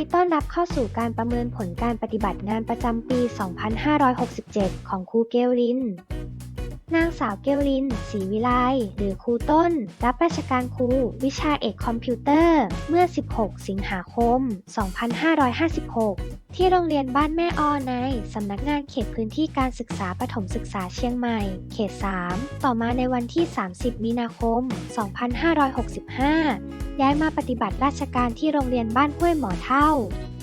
ดีต้อนรับเข้าสู่การประเมินผลการปฏิบัติงานประจำปี 2567 ของครูเกลลิน นางสาวเกลลินศรีวิไลหรือครูต้น รับราชการครู วิชาเอกคอมพิวเตอร์ เมื่อ 16 สิงหาคม 2556 ที่โรงเรียนบ้านแม่ออในสำนักงานเขตพื้นที่การศึกษาประถมศึกษาเชียงใหม่ เขต 3 ต่อมาในวันที่ 30 มีนาคม 2565 ย้ายมาปฏิบัติราชการที่โรงเรียนบ้านห้วยหมอเท่า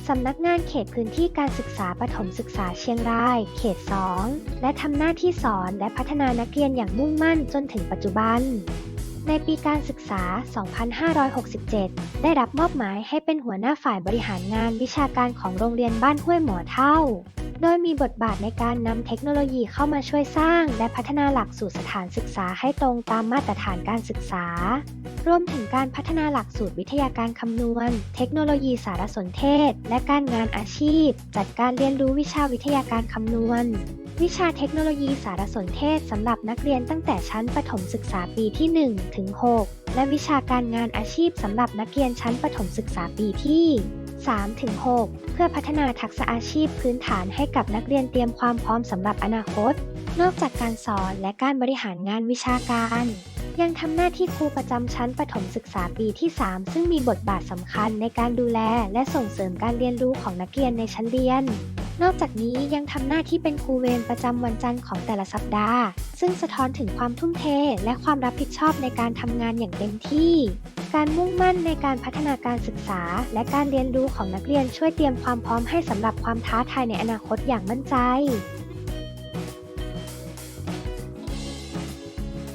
สำนักงานเขตพื้นที่การศึกษาประถมศึกษาเชียงราย เขต 2 และทำหน้าที่สอนและพัฒนานักเรียนอย่างมุ่งมั่นจนถึงปัจจุบัน ในปีการศึกษา 2567 ได้รับมอบหมายให้เป็นหัวหน้าฝ่ายบริหารงานวิชาการของโรงเรียนบ้านห้วยหมอเท่า โดยมีบทบาทในการนำเทคโนโลยีเข้ามาช่วยสร้าง และพัฒนาหลักสูตรสถานศึกษาให้ตรงตามมาตรฐานการศึกษา รวมถึงการพัฒนาหลักสูตรวิทยาการคำนวณ เทคโนโลยีสารสนเทศ และการงานอาชีพ จัดการเรียนรู้วิชาวิทยาการคำนวณ วิชาเทคโนโลยีสารสนเทศสำหรับนักเรียนตั้งแต่ชั้นประถมศึกษาปีที่ 1 ถึง 6 และวิชาการงานอาชีพสำหรับนักเรียนชั้นประถมศึกษาปีที่ 3 ถึง 6 เพื่อพัฒนาทักษะอาชีพพื้นฐานให้กับนักเรียนเตรียมความพร้อมสำหรับอนาคต นอกจากการสอนและการบริหารงานวิชาการยังทำหน้าที่ครูประจำชั้นประถมศึกษาปีที่ 3 ซึ่งมีบทบาทสำคัญในการดูแลและส่งเสริมการเรียนรู้ของนักเรียนในชั้นเรียน นอกจากนี้ยังทำหน้าที่เป็นครูเวรประจำวันจันทร์ของแต่ละสัปดาห์ ซึ่งสะท้อนถึงความทุ่มเทและความรับผิดชอบในการทำงานอย่างเต็มที่ การมุ่งมั่นในการพัฒนาการศึกษา และการเรียนรู้ของนักเรียนช่วยเตรียมความพร้อมให้สำหรับความท้าทายในอนาคตอย่างมั่นใจ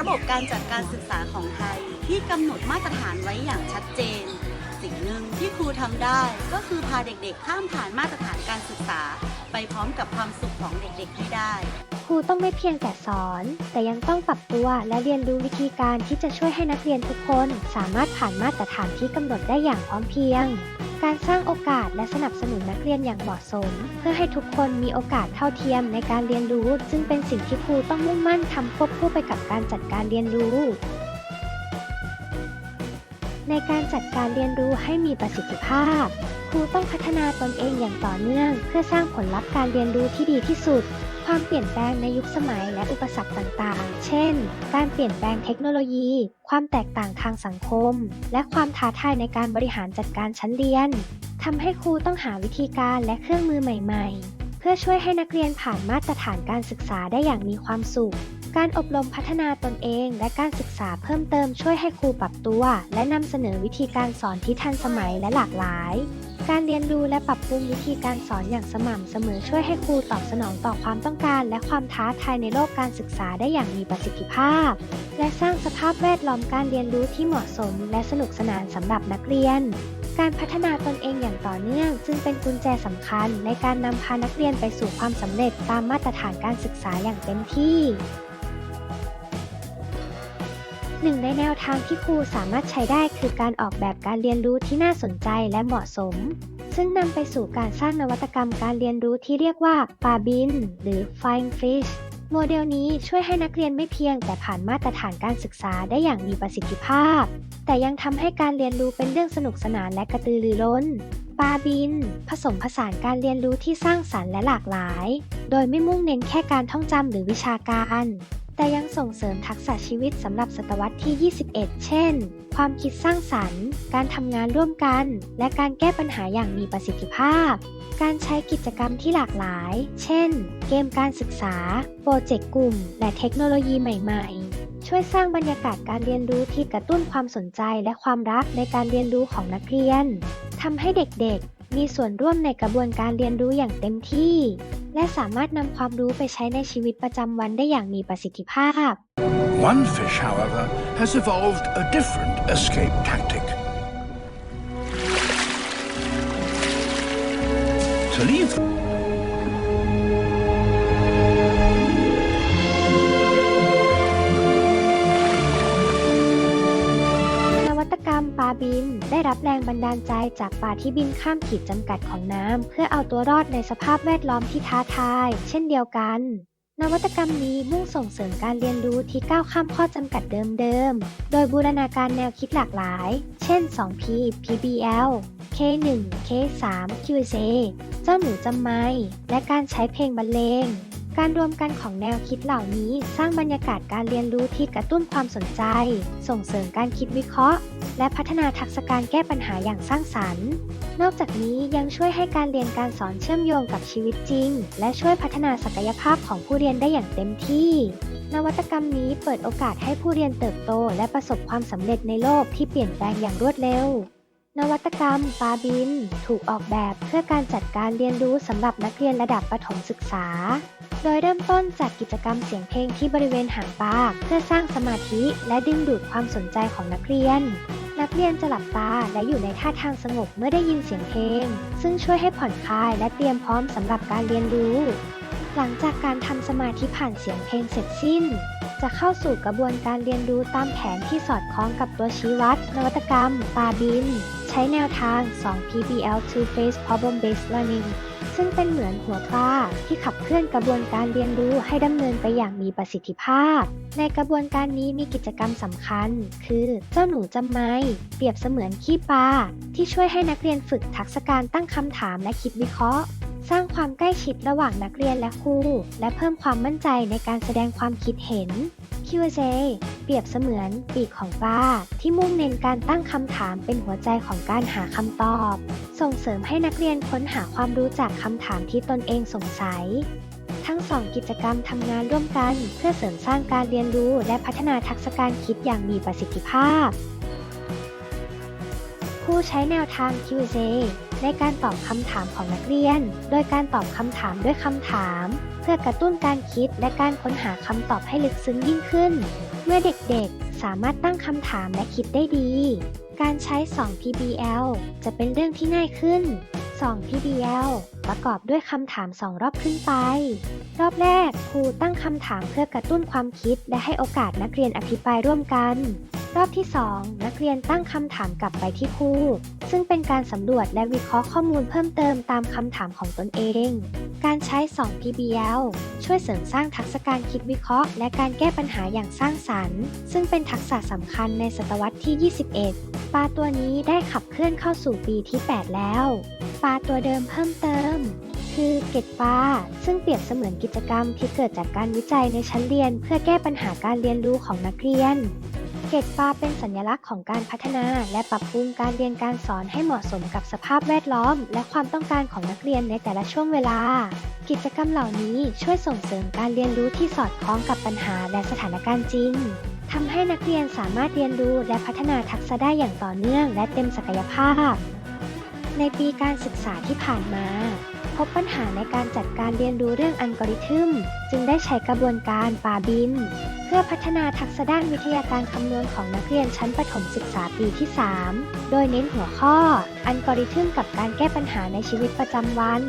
ระบบการจัดการศึกษาของไทยที่กำหนดมาตรฐานไว้อย่างชัดเจน สิ่งหนึ่งที่ครูทำได้ ก็คือพาเด็กๆ ข้ามผ่านมาตรฐานการศึกษา ไปพร้อมกับความสุขของเด็กๆให้ได้ ครูต้องไม่เพียงแต่สอน แต่ยังต้องปรับตัวและเรียนรู้วิธีการที่จะช่วยให้นักเรียนทุกคน สามารถผ่านมาตรฐานที่กำหนดได้อย่างพร้อมเพรียง การสร้างโอกาสและสนับสนุนนักเรียนอย่างเหมาะสม เพื่อให้ทุกคนมีโอกาสเท่าเทียมในการเรียนรู้จึงเป็นสิ่งที่ครูต้องมุ่งมั่นทำควบคู่ไปกับการจัดการเรียนรู้ ในการจัดการเรียนรู้ให้มีประสิทธิภาพ ครูต้องพัฒนาตนเองอย่างต่อเนื่อง เพื่อสร้างผลลัพธ์การเรียนรู้ที่ดีที่สุด ความเปลี่ยนแปลงในยุคสมัยและอุปสรรคต่างๆ เช่น การเปลี่ยนแปลงเทคโนโลยี ความแตกต่างทางสังคม และความท้าทายในการบริหารจัดการชั้นเรียนทำให้ครูต้องหาวิธีการและเครื่องมือใหม่ ๆ เพื่อช่วยให้นักเรียนผ่านมาตรฐานการศึกษาได้อย่างมีความสุข การอบรมพัฒนาตนเองและการศึกษาเพิ่มเติมช่วยให้ครูปรับตัว และนำเสนอวิธีการสอนที่ทันสมัยและหลากหลาย การเรียนรู้และปรับปรุงวิธีการสอนอย่างสม่ำเสมอช่วยให้ครูตอบสนองต่อความต้องการ และความท้าทายในโลกการศึกษาได้อย่างมีประสิทธิภาพ และสร้างสภาพแวดล้อมการเรียนรู้ที่เหมาะสม และสนุกสนานสำหรับนักเรียนการพัฒนาตนเองอย่างต่อเนื่องจึงเป็นกุญแจสำคัญในการนำพานักเรียนไปสู่ความสำเร็จตามมาตรฐานการศึกษาอย่างเต็มที่ หนึ่งในแนวทางที่ครูสามารถใช้ได้คือการออกแบบการเรียนรู้ที่น่าสนใจและเหมาะสม ซึ่งนำไปสู่การสร้างนวัตกรรมการเรียนรู้ที่เรียกว่าปลาบิน หรือ Flying Fish โมเดลนี้ช่วยให้นักเรียนไม่เพียงแต่ผ่านมาตรฐานการศึกษาได้อย่างมีประสิทธิภาพ แต่ยังทำให้การเรียนรู้เป็นเรื่องสนุกสนานและกระตือรือร้นปลาบิน ผสมผสานการเรียนรู้ที่สร้างสรรค์และหลากหลาย โดยไม่มุ่งเน้นแค่การท่องจำหรือวิชาการ แต่ยังส่งเสริมทักษะชีวิตสำหรับศตวรรษที่ 21 เช่น ความคิดสร้างสรรค์ การทำงานร่วมกัน และการแก้ปัญหาอย่างมีประสิทธิภาพ การใช้กิจกรรมที่หลากหลาย เช่น เกมการศึกษา โปรเจกต์กลุ่ม และเทคโนโลยีใหม่ ๆ ช่วยสร้างบรรยากาศการเรียนรู้ที่กระตุ้นความสนใจและความรักในการเรียนรู้ของนักเรียนทำให้เด็กๆ มีส่วนร่วมในกระบวนการเรียนรู้อย่างเต็มที่ และสามารถนำความรู้ไปใช้ในชีวิตประจำวันได้อย่างมีประสิทธิภาพ One fish, however, has evolved a different escape tactic. To leave รับแรงบันดาลใจจากปลาที่บินข้ามขีดจำกัดของน้ำเพื่อเอาตัวรอดในสภาพแวดล้อมที่ท้าทาย เช่นเดียวกัน นวัตกรรมนี้มุ่งส่งเสริมการเรียนรู้ที่ก้าวข้ามข้อจำกัดเดิมๆ โดยบูรณาการแนวคิดหลากหลาย เช่น 2P PBL K1 K3 QC เจ้าหนูจำไมและการใช้เพลงบรรเลง การรวมกันของแนวคิดเหล่านี้ สร้างบรรยากาศการเรียนรู้ที่กระตุ้นความสนใจ ส่งเสริมการคิดวิเคราะห์ และพัฒนาทักษะการแก้ปัญหาอย่างสร้างสรรค์ นอกจากนี้ยังช่วยให้การเรียนการสอนเชื่อมโยงกับชีวิตจริง และช่วยพัฒนาศักยภาพของผู้เรียนได้อย่างเต็มที่ นวัตกรรมนี้เปิดโอกาสให้ผู้เรียนเติบโต และประสบความสำเร็จในโลกที่เปลี่ยนแปลงอย่างรวดเร็ว นวัตกรรมปาบิน ถูกออกแบบเพื่อการจัดการเรียนรู้สำหรับนักเรียนระดับประถมศึกษา โดยเริ่มต้นจากกิจกรรมเสียงเพลงที่บริเวณหางปาเพื่อสร้างสมาธิและดึงดูดความสนใจของนักเรียน นักเรียนจะหลับตาและอยู่ในท่าทางสงบเมื่อได้ยินเสียงเพลง ซึ่งช่วยให้ผ่อนคลายและเตรียมพร้อมสำหรับการเรียนรู้ หลังจากการทำสมาธิผ่านเสียงเพลงเสร็จสิ้นจะเข้าสู่กระบวนการเรียนรู้ตามแผนที่สอดคล้องกับตัวชี้วัด นวัตกรรมปาบิน ใช้แนวทาง 2 PBL Two Phase Problem Based Learning ซึ่งเป็นเหมือนหัวปลาที่ขับเคลื่อนกระบวนการเรียนรู้ให้ดำเนินไปอย่างมีประสิทธิภาพ ในกระบวนการนี้มีกิจกรรมสำคัญ คือเจ้าหนูจำไม่เปรียบเสมือนขี้ปลาที่ช่วยให้นักเรียนฝึกทักษะการตั้งคำถามและคิดวิเคราะห์ สร้างความใกล้ชิดระหว่างนักเรียนและครูและเพิ่มความมั่นใจในการแสดงความคิดเห็น Q&A เปรียบเสมือนปีกของปลาที่มุ่งเน้นการตั้งคำถามเป็นหัวใจของการหาคำตอบ ส่งเสริมให้นักเรียนค้นหาความรู้จากคำถามที่ตนเองสงสัย ทั้งสองกิจกรรมทำงานร่วมกัน เพื่อเสริมสร้างการเรียนรู้และพัฒนาทักษะการคิดอย่างมีประสิทธิภาพ ผู้ใช้แนวทาง Q&A ในการตอบคำถามของนักเรียน โดยการตอบคำถามด้วยคำถาม เพื่อกระตุ้นการคิดและการค้นหาคำตอบให้ลึกซึ้งยิ่งขึ้น เมื่อเด็กๆ สามารถตั้งคำถามและคิดได้ดี การใช้ 2 PBL จะเป็นเรื่องที่ง่ายขึ้น 2 PBL ประกอบด้วยคำถาม 2 รอบขึ้นไป รอบแรกครูตั้งคำถามเพื่อกระตุ้นความคิดและให้โอกาสนักเรียนอภิปรายร่วมกัน รอบที่ 2 นักเรียนตั้งคำถามกลับไปที่ครู ซึ่งเป็นการสำรวจและวิเคราะห์ข้อมูลเพิ่มเติมตามคำถามของตนเอง การใช้ 2 PBL ช่วยเสริมสร้างทักษะการคิดวิเคราะห์ และการแก้ปัญหาอย่างสร้างสรรค์ ซึ่งเป็นทักษะสำคัญในศตวรรษที่ 21 ปลาตัวนี้ได้ขับเคลื่อนเข้าสู่ปีที่ 8 แล้ว ปลาตัวเดิมเพิ่มเติมคือเกตปลาซึ่งเปรียบเสมือนกิจกรรมที่เกิดจากการวิจัยในชั้นเรียน เพื่อแก้ปัญหาการเรียนรู้ของนักเรียน เกตปลาเป็นสัญลักษณ์ของการพัฒนา และปรับปรุงการเรียนการสอนให้เหมาะสมกับสภาพแวดล้อม และความต้องการของนักเรียนในแต่ละช่วงเวลา กิจกรรมเหล่านี้ช่วยส่งเสริมการเรียนรู้ที่สอดคล้องกับปัญหาและสถานการณ์จริงทำให้นักเรียนสามารถเรียนรู้และพัฒนาทักษะได้อย่างต่อเนื่อง และเต็มศักยภาพ ในปีการศึกษาที่ผ่านมา พบปัญหาในการจัดการเรียนรู้เรื่องอัลกอริทึม จึงได้ใช้กระบวนการปาบินเพื่อพัฒนาทักษะด้านวิทยาการคำนวณของนักเรียนชั้นประถมศึกษาปีที่ 3 โดยเน้นหัวข้อ อัลกอริทึมกับการแก้ปัญหาในชีวิตประจำวัน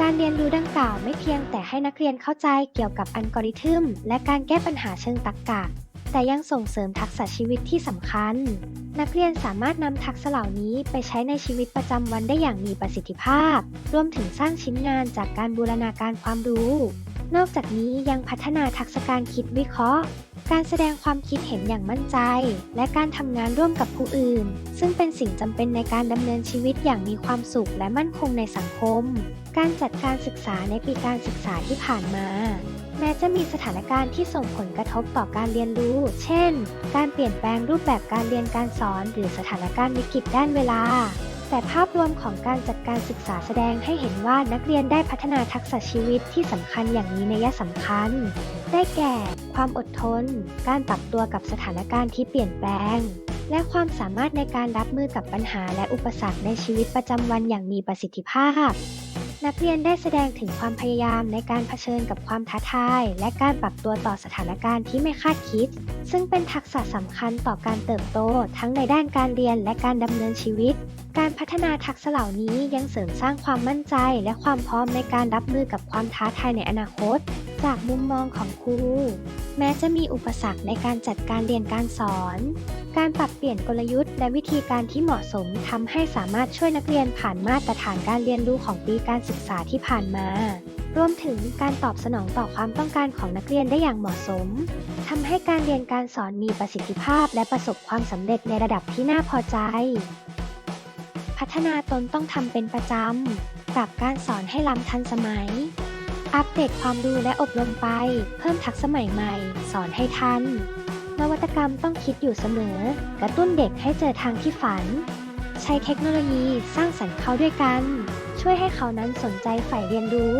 การเรียนรู้ดังกล่าวไม่เพียงแต่ให้นักเรียนเข้าใจเกี่ยวกับอัลกอริทึม และการแก้ปัญหาเชิงตรรกะ แต่ยังส่งเสริมทักษะชีวิตที่สำคัญ นักเรียนสามารถนำทักษะเหล่านี้ไปใช้ในชีวิตประจำวันได้อย่างมีประสิทธิภาพ รวมถึงสร้างชิ้นงานจากการบูรณาการความรู้ นอกจากนี้ยังพัฒนาทักษะการคิดวิเคราะห์ การแสดงความคิดเห็นอย่างมั่นใจ และการทำงานร่วมกับผู้อื่น ซึ่งเป็นสิ่งจำเป็นในการดำเนินชีวิตอย่างมีความสุขและมั่นคงในสังคม การจัดการศึกษาในปีการศึกษาที่ผ่านมา แม้จะมีสถานการณ์ที่ส่งผลกระทบต่อการเรียนรู้ เช่น การเปลี่ยนแปลงรูปแบบการเรียนการสอน หรือสถานการณ์วิกฤตด้านเวลา แต่ภาพรวมของการจัดการศึกษาแสดงให้เห็นว่านักเรียนได้พัฒนาทักษะชีวิตที่สำคัญอย่างมีนัยสำคัญ ได้แก่ ความอดทน การปรับตัวกับสถานการณ์ที่เปลี่ยนแปลง และความสามารถในการรับมือกับปัญหาและอุปสรรคในชีวิตประจำวันอย่างมีประสิทธิภาพ นักเรียนได้แสดงถึงความพยายามในการเผชิญกับความท้าทาย และการปรับตัวต่อสถานการณ์ที่ไม่คาดคิด ซึ่งเป็นทักษะสำคัญต่อการเติบโตทั้งในด้านการเรียนและการดำเนินชีวิต การพัฒนาทักษะเหล่านี้ยังเสริมสร้างความมั่นใจและความพร้อมในการรับมือกับความท้าทายในอนาคต จากมุมมองของครู แม้จะมีอุปสรรคในการจัดการเรียนการสอน การปรับเปลี่ยนกลยุทธ์และวิธีการที่เหมาะสมทำให้สามารถช่วยนักเรียนผ่านมาตรฐานการเรียนรู้ของปีการศึกษาที่ผ่านมารวมถึงการตอบสนองต่อความต้องการของนักเรียนได้อย่างเหมาะสมทำให้การเรียนการสอนมีประสิทธิภาพและประสบความสำเร็จในระดับที่น่าพอใจ พัฒนาตนต้องทำเป็นประจำ ปรับการสอนให้ล้ำทันสมัย อัปเดตความรู้และอบรมไป เพิ่มทักษะใหม่ๆสอนให้ทัน นวัตกรรมต้องคิดอยู่เสมอ กระตุ้นเด็กให้เจอทางที่ฝัน ใช้เทคโนโลยีสร้างสรรค์เขาด้วยกัน ช่วยให้เขานั้นสนใจใฝ่เรียนรู้